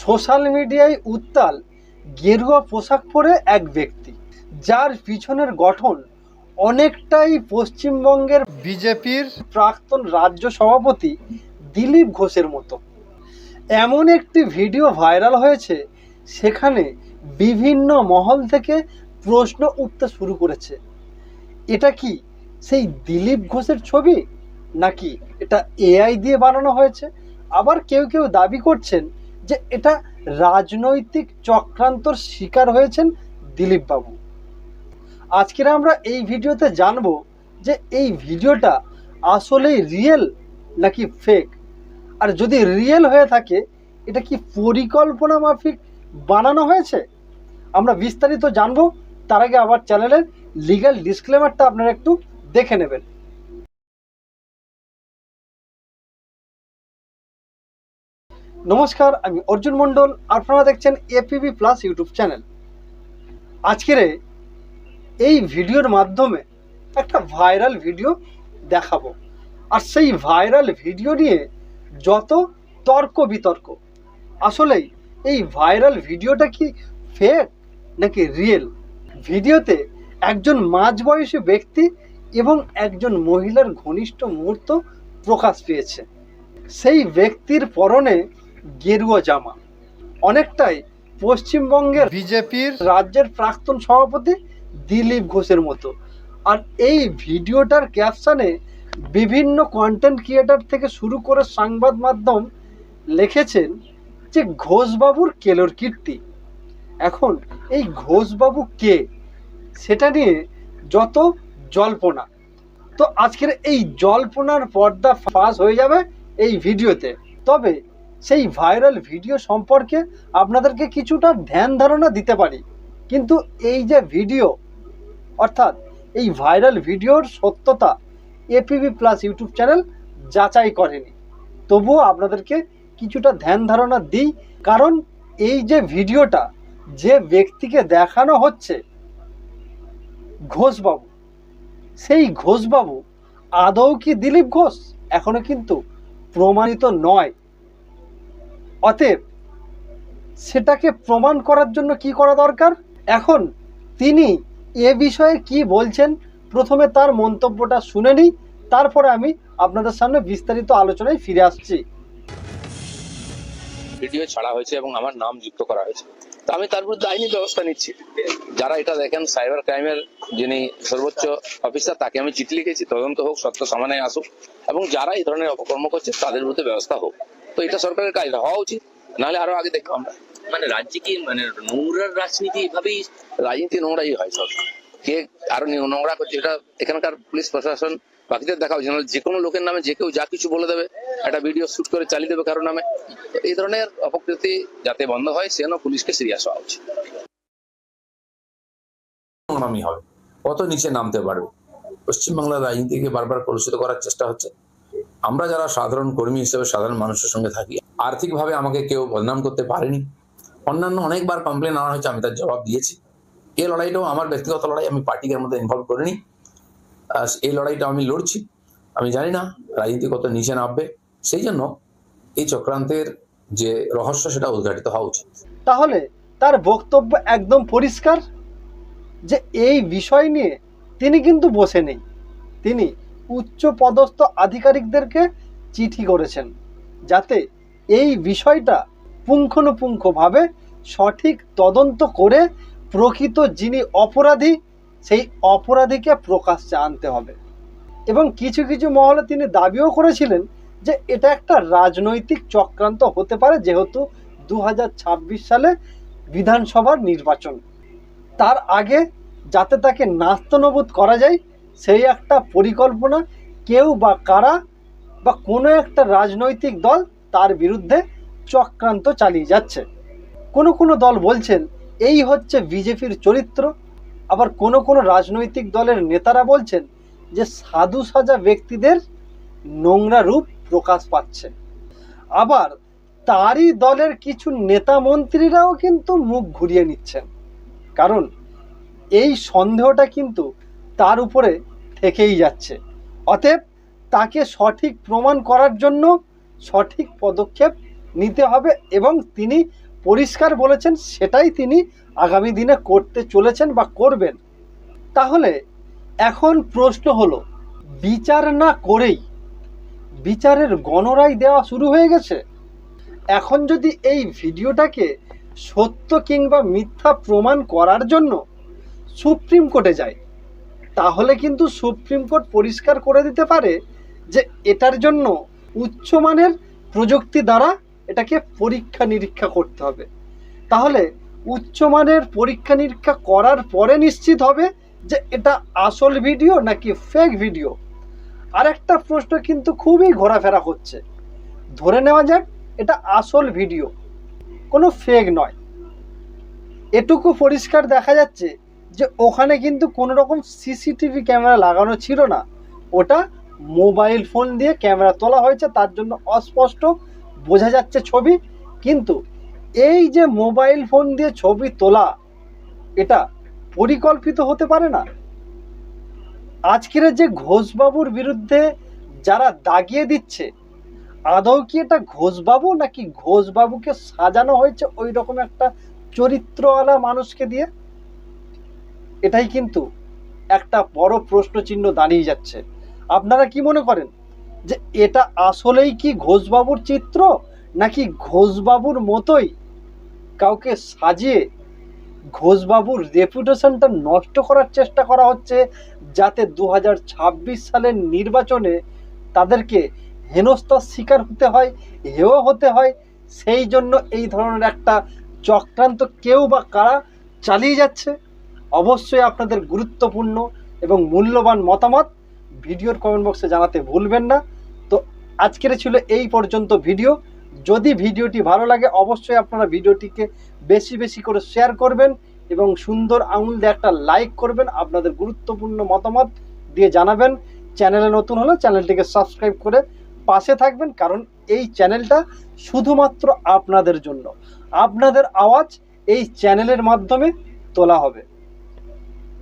Social মিডিয়ায় উত্তাল, গেরুয়া পোশাক পরে এক ব্যক্তি। যার পিছনের গঠন অনেকটাই পশ্চিমবঙ্গের বিজেপির প্রাক্তন রাজ্য সভাপতি দিলীপ ঘোষের মতো। এমন একটি ভিডিও ভাইরাল হয়েছে, সেখানে বিভিন্ন মহল থেকে প্রশ্ন উঠতে শুরু করেছে। এটা কি সেই দিলীপ ঘোষের ছবি, নাকি এটা এআই দিয়ে বানানো হয়েছে? আবার কেউ কেউ দাবি করছেন যে এটা রাজনৈতিক চক্রান্তর শিকার হয়েছেন দিলীপ বাবু আজকের আমরা এই ভিডিওতে জানব যে এই ভিডিওটা আসলেই রিয়েল নাকি ফেক আর যদি রিয়েল হয়ে থাকে, এটা কি পরিকল্পনা মাফিক বানানো হয়েছে? আমরা বিস্তারিত জানব, তার আগে আবার চ্যানেলের লিগ্যাল ডিসক্লেমারটা আপনারা একটু দেখে নেবেন। নমস্কার, আমি অর্জুন মণ্ডল, আপনারা দেখছেন এপিবি প্লাস ইউটিউব চ্যানেল আজকের এই ভিডিওর মাধ্যমে একটা ভাইরাল ভিডিও দেখাবো। আর সেই ভাইরাল ভিডিও নিয়ে যত তর্ক বিতর্ক, আসলেই এই ভাইরাল ভিডিওটা কি ফেক নাকি রিয়েল ভিডিওতে একজন মাঝবয়সী ব্যক্তি এবং একজন মহিলার ঘনিষ্ঠ মুহূর্ত প্রকাশ পেয়েছে। সেই ব্যক্তির পরনে গেরুয়া জামা। অনেকটাই পশ্চিমবঙ্গের বিজেপির রাজ্যের প্রাক্তন সভাপতি দিলীপ ঘোষের মতো। আর এই ভিডিওটার ক্যাপশনে বিভিন্ন কন্টেন্ট ক্রিয়েটার থেকে শুরু করে সংবাদ মাধ্যম লিখেছেন যে ঘোষবাবুর কেলোর কীর্তি। এখন এই ঘোষবাবু কে? সেটা নিয়ে যত জল্পনা। তো আজকের এই জল্পনার পর্দা ফাঁস হয়ে যাবে এই ভিডিওতে। তবে সেই ভাইরাল ভিডিও সম্পর্কে আপনাদেরকে কিছুটা ধ্যান ধারণা দিতে পারি। কিন্তু এই যে ভিডিও, অর্থাৎ এই ভাইরাল ভিডিওর সত্যতা এপিবি প্লাস ইউটিউব চ্যানেল যাচাই করেনি। তবুও আপনাদেরকে কিছুটা ধ্যান ধারণা দিই, কারণ এই যে ভিডিওটা যে ব্যক্তিকে দেখানো হচ্ছে, ঘোষবাবু, সেই ঘোষবাবু আদৌ কি দিলীপ ঘোষ? এখনও কিন্তু প্রমাণিত নয়। অতএব সেটাকে প্রমাণ করার জন্য কি করা দরকার? এখন তিনি এ বিষয়ে কি বলছেন? প্রথমে তার মন্তব্যটা শুনে নিই, তারপরে আমি আপনাদের সামনে বিস্তারিত আলোচনায় ফিরে আসছি। ভিডিও ছাড়া হয়েছে এবং আমার নাম যুক্ত করা হয়েছে। তো আমি তার বিরুদ্ধে আইনি ব্যবস্থা নিচ্ছি। যারা এটা দেখেন, সাইবার ক্রাইমের যিনি সর্বোচ্চ অফিসার, তাকে আমি চিঠি লিখেছি। তদন্ত হোক, সত্য সামনে আসুক, এবং যারা এই ধরনের অপকর্ম করছে, তাদের বিরুদ্ধে ব্যবস্থা হোক। তো এটা সরকারের কাজ হওয়া উচিত। নাহলে আরও আগে দেখব আমরা। মানে রাজ্যে কি মানে নোংরার রাজনীতি এভাবেই রাজনীতি নোংরাই হয় সব কে আরও নোংরা করছে এটা এখানকার পুলিশ প্রশাসন বাকিদের দেখা উচিত। যে কোনো লোকের নামে যে কেউ যা কিছু বলে দেবে একটা ভিডিও শুট করে চালিয়ে দেবে কারও নামে। তো এই ধরনের অপকৃতি যাতে বন্ধ হয় সেজন্য পুলিশকে সিরিয়াস হওয়া উচিত। নামই হবে। কত নিচে নামতে পারবে? পশ্চিমবাংলার রাজনীতিকে বারবার কলুষিত করার চেষ্টা হচ্ছে। আমরা যারা সাধারণ কর্মী হিসেবে, সাধারণ মানুষের সঙ্গে থাকি, আর্থিকভাবে আমাকে কেউ বদনাম করতে পারেনি। অন্যান্য অনেকবার কমপ্লেন আনা হয়েছে, আমি তার জবাব দিয়েছি। এই লড়াইটাও আমার ব্যক্তিগত লড়াই, আমি পার্টিকে মধ্যে ইনভলভ করিনি। এই লড়াইটা আমি লড়ছি। আমি জানি না রাজনীতি কত নিচে নামবে। সেই জন্য এই চক্রান্তের যে রহস্য, সেটা উদ্ঘাটিত হওয়া উচিত। তাহলে তার বক্তব্য একদম পরিষ্কার যে এই বিষয় নিয়ে তিনি কিন্তু বসে নেই। তিনি উচ্চ পদস্থ আধিকারিকদেরকে চিঠি করেছেন যাতে এই বিষয়টা পুঙ্খানুপুঙ্খভাবে সঠিক তদন্ত করে প্রকৃত যিনি অপরাধী, সেই অপরাধীকে প্রকাশ্যে আনতে হবে। এবং কিছু কিছু মহলে তিনি দাবিও করেছিলেন যে এটা একটা রাজনৈতিক চক্রান্ত হতে পারে, যেহেতু দু হাজার ছাব্বিশ সালে বিধানসভার নির্বাচন। তার আগে যাতে তাকে নাস্তানবুদ করা যায় সেই একটা পরিকল্পনা কেউ বা কারা বা কোনো একটা রাজনৈতিক দল তার বিরুদ্ধে চক্রান্ত চালিয়ে যাচ্ছে। কোনো কোনো দল বলছেন, এই হচ্ছে বিজেপির চরিত্র। আবার কোনো কোনো রাজনৈতিক দলের নেতারা বলছেন যে, সাধু সাজা ব্যক্তিদের নোংরা রূপ প্রকাশ পাচ্ছে। আবার তারই দলের কিছু নেতা মন্ত্রীরাও কিন্তু মুখ ঘুরিয়ে নিচ্ছেন। কারণ এই সন্দেহটা কিন্তু তার উপরে থেকেই যাচ্ছে। অতএব তাকে সঠিক প্রমাণ করার জন্য সঠিক পদক্ষেপ নিতে হবে এবং তিনি পরিষ্কার বলেছেন, সেটাই তিনি আগামী দিনে করতে চলেছেন বা করবেন। তাহলে এখন প্রশ্ন হলো, বিচার না করেই বিচারের গণরায় দেওয়া শুরু হয়ে গেছে? এখন যদি এই ভিডিওটাকে সত্য কিংবা মিথ্যা প্রমাণ করার জন্য সুপ্রিম কোর্টে যায় তাহলে কিন্তু সুপ্রিম কোর্ট পরিষ্কার করে দিতে পারে যে এটার জন্য উচ্চমানের প্রযুক্তি দ্বারা এটাকে পরীক্ষা নিরীক্ষা করতে হবে। তাহলে উচ্চমানের পরীক্ষা নিরীক্ষা করার পরে নিশ্চিত হবে যে এটা আসল ভিডিও নাকি ফেক ভিডিও। আরেকটা প্রশ্ন কিন্তু খুবই ঘোরাফেরা হচ্ছে। ধরে নেওয়া যাক, এটা আসল ভিডিও, কোনো ফেক নয়। এটুকু পরিষ্কার দেখা যাচ্ছে যে ওখানে কিন্তু কোনো রকম সিসিটিভি ক্যামেরা লাগানো ছিল না। ওটা মোবাইল ফোন দিয়ে ক্যামেরা তোলা হয়েছে, তার জন্য অস্পষ্ট বোঝা যাচ্ছে ছবি। কিন্তু এই যে মোবাইল ফোন দিয়ে ছবি তোলা, এটা পরিকল্পিত হতে পারে না? আজকের যে ঘোষবাবুর বিরুদ্ধে যারা দাগিয়ে দিচ্ছে, আদৌ কি এটা ঘোষবাবু নাকি ঘোষবাবুকে সাজানো হয়েছে ওই রকম একটা চরিত্রওয়ালা মানুষকে দিয়ে? এটাই কিন্তু একটা বড় প্রশ্ন চিহ্ন দাঁড়িয়ে যাচ্ছে। আপনারা কি মনে করেন যে এটা আসলেই কি ঘোষবাবুর চিত্র, নাকি ঘোষবাবুর মতোই কাউকে সাজিয়ে ঘোষবাবুর রেপুটেশনটা নষ্ট করার চেষ্টা করা হচ্ছে, যাতে দু হাজার ছাব্বিশ সালের নির্বাচনে তাদেরকে হেনস্থার শিকার হতে হয় হেও হতে হয়? সেই জন্য এই ধরনের একটা চক্রান্ত কেউ বা কারা চালিয়ে যাচ্ছে? অবশ্যই আপনাদের গুরুত্বপূর্ণ এবং মূল্যবান মতামত ভিডিওর কমেন্ট বক্সে জানাতে ভুলবেন না। তো আজকের ছিল এই পর্যন্ত ভিডিও। যদি ভিডিওটি ভালো লাগে, অবশ্যই আপনারা ভিডিওটিকে বেশি বেশি করে শেয়ার করবেন এবং সুন্দর আঙুল দিয়ে একটা লাইক করবেন, আপনাদের গুরুত্বপূর্ণ মতামত দিয়ে জানাবেন। চ্যানেলে নতুন হলে চ্যানেলটিকে সাবস্ক্রাইব করে পাশে থাকবেন, কারণ এই চ্যানেলটা শুধুমাত্র আপনাদের জন্য। আপনাদের আওয়াজ এই চ্যানেলের মাধ্যমে তোলা হবে।